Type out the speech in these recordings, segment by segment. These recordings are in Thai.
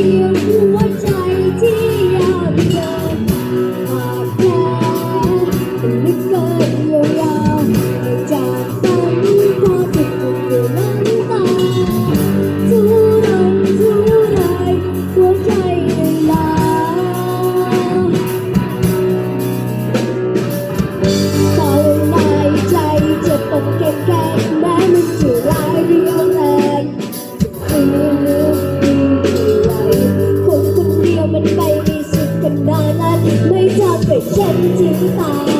you. 一姐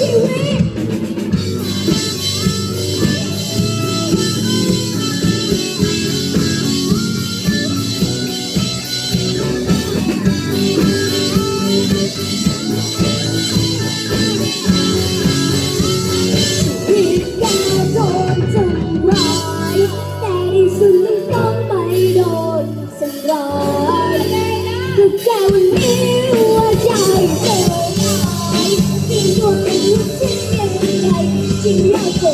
ชีวิตผิดแก่โดนทำรแต่ที่ยันต้องไม่โดนทำร้ายทุกแก่วนี้ Bye.